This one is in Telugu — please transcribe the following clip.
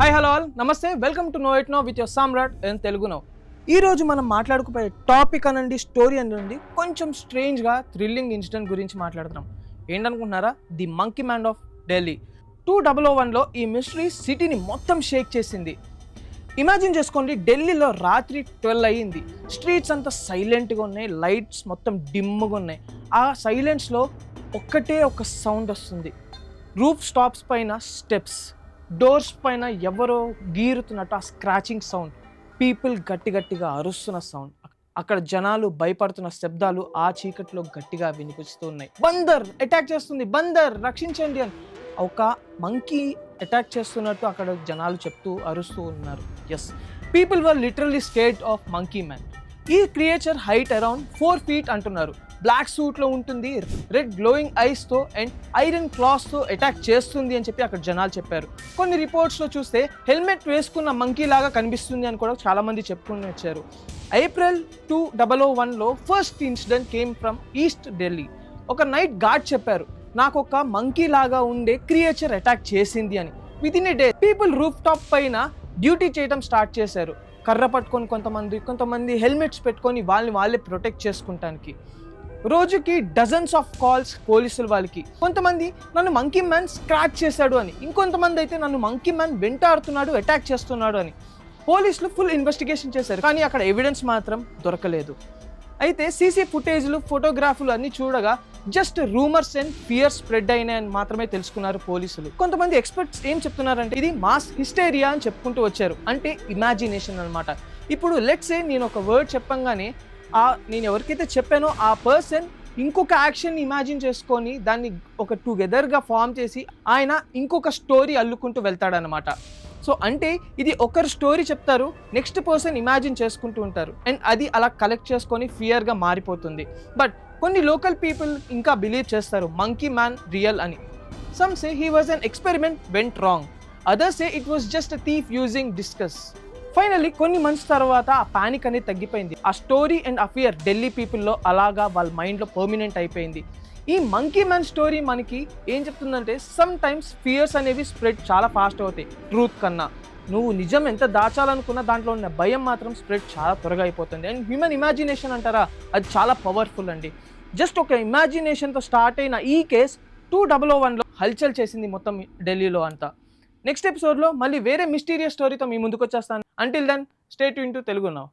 హాయ్ హలో ఆల్ నమస్తే welcome to know it know with your Samrat and Telugu know ఈ రోజు మనం మాట్లాడుకుపోయే టాపిక్ అనండి స్టోరీ అనండి కొంచెం స్ట్రేంజ్గా థ్రిల్లింగ్ ఇన్సిడెంట్ గురించి మాట్లాడుతున్నాం. ఏంటనుకుంటున్నారా? The monkey man of Delhi two double O వన్లో ఈ మిస్టరీ సిటీని మొత్తం షేక్ చేసింది. ఇమాజిన్ చేసుకోండి ఢిల్లీలో రాత్రి ట్వెల్వ్ అయ్యింది. స్ట్రీట్స్ అంతా సైలెంట్గా ఉన్నాయి లైట్స్ మొత్తం డిమ్గా ఉన్నాయి. ఆ సైలెన్స్లో ఒక్కటే ఒక సౌండ్ వస్తుంది. రూఫ్ స్టాప్స్ పైన స్టెప్స్ డోర్స్ పైన ఎవరో గీరుతున్నట్టు ఆ స్క్రాచింగ్ సౌండ్ పీపుల్ గట్టి గట్టిగా అరుస్తున్న సౌండ్ అక్కడ జనాలు భయపడుతున్న శబ్దాలు ఆ చీకట్లో గట్టిగా వినిపిస్తూ ఉన్నాయి. బందర్ అటాక్ చేస్తుంది బందర్ రక్షించండి అని. ఒక మంకీ అటాక్ చేస్తున్నట్టు అక్కడ జనాలు చెప్తూ అరుస్తూ ఉన్నారు. Yes people were literally state of monkey man ఈ creature height around four feet అంటున్నారు. బ్లాక్ సూట్లో ఉంటుంది రెడ్ గ్లోయింగ్ ఐస్తో అండ్ ఐరన్ క్లాస్తో అటాక్ చేస్తుంది అని చెప్పి అక్కడ జనాలు చెప్పారు. కొన్ని రిపోర్ట్స్లో చూస్తే హెల్మెట్ వేసుకున్న మంకీ లాగా కనిపిస్తుంది అని కూడా చాలామంది చెప్పుకుని వచ్చారు. ఏప్రిల్ టూ డబల్ ఓ వన్లో first incident came from east Delhi. ఒక నైట్ గార్డ్ చెప్పారు నాకు ఒక మంకీ లాగా ఉండే క్రియేచర్ అటాక్ చేసింది అని. Within a day people rooftop పైన డ్యూటీ చేయడం స్టార్ట్ చేశారు. కర్ర పట్టుకొని కొంతమంది కొంతమంది హెల్మెట్స్ పెట్టుకొని వాళ్ళని వాళ్ళే ప్రొటెక్ట్ చేసుకుంటానికి. రోజుకి డజన్స్ ఆఫ్ కాల్స్ పోలీసులు వాళ్ళకి. కొంతమంది నన్ను మంకీ మ్యాన్ స్క్రాచ్ చేశాడు అని ఇంకొంతమంది అయితే నన్ను మంకీ మ్యాన్ వెంటాడుతున్నాడు అటాక్ చేస్తున్నాడు అని. పోలీసులు ఫుల్ ఇన్వెస్టిగేషన్ చేశారు కానీ అక్కడ ఎవిడెన్స్ మాత్రం దొరకలేదు. అయితే సీసీ ఫుటేజ్లు ఫోటోగ్రాఫ్లు అన్నీ చూడగా just rumours and fear spread అయినాయని మాత్రమే తెలుసుకున్నారు పోలీసులు. కొంతమంది ఎక్స్పర్ట్స్ ఏం చెప్తున్నారంటే ఇది మాస్ హిస్టేరియా అని చెప్పుకుంటూ వచ్చారు. అంటే ఇమాజినేషన్ అనమాట ఇప్పుడు లెట్స్ ఏ నేను ఒక వర్డ్ చెప్పంగానే ఆ నేను ఎవరికైతే చెప్పానో ఆ పర్సన్ ఇంకొక యాక్షన్ ఇమాజిన్ చేసుకొని దాన్ని ఒక టుగెదర్గా ఫామ్ చేసి ఆయన ఇంకొక స్టోరీ అల్లుకుంటూ వెళ్తాడనమాట సో అంటే ఇది ఒకరు స్టోరీ చెప్తారు నెక్స్ట్ పర్సన్ ఇమాజిన్ చేసుకుంటూ ఉంటారు. అండ్ అది అలా కలెక్ట్ చేసుకొని ఫియర్గా మారిపోతుంది. బట్ కొన్ని లోకల్ పీపుల్ ఇంకా బిలీవ్ చేస్తారు మంకీ మ్యాన్ రియల్ అని. Some say he was an experiment went wrong others say it was just thief using disguise finally కొన్ని మంత్స్ తర్వాత ఆ పానిక్ అనేది తగ్గిపోయింది. ఆ story and a fear Delhi పీపుల్లో అలాగా వాళ్ళ మైండ్లో పర్మినెంట్ అయిపోయింది. ఈ మంకీ మ్యాన్ స్టోరీ మనకి ఏం చెప్తుందంటే సమ్ టైమ్స్ ఫియర్స్ అనేవి స్ప్రెడ్ చాలా ఫాస్ట్ అవుతాయి. ట్రూత్ కన్నా. నువ్వు నిజం ఎంత దాచాలనుకున్న దాంట్లో ఉన్న భయం మాత్రం స్ప్రెడ్ చాలా త్వరగా అయిపోతుంది. అండ్ హ్యూమన్ ఇమాజినేషన్ అంటారా అది చాలా పవర్ఫుల్ అండి. జస్ట్ ఒక ఇమాజినేషన్తో స్టార్ట్ అయిన ఈ కేస్ టూ డబల్ ఓ వన్లో హల్చల్ చేసింది మొత్తం ఢిల్లీలో అంతా. నెక్స్ట్ ఎపిసోడ్లో మళ్ళీ వేరే మిస్టీరియస్ స్టోరీతో మీ ముందుకు వచ్చేస్తాను. Until then stay into Telugu now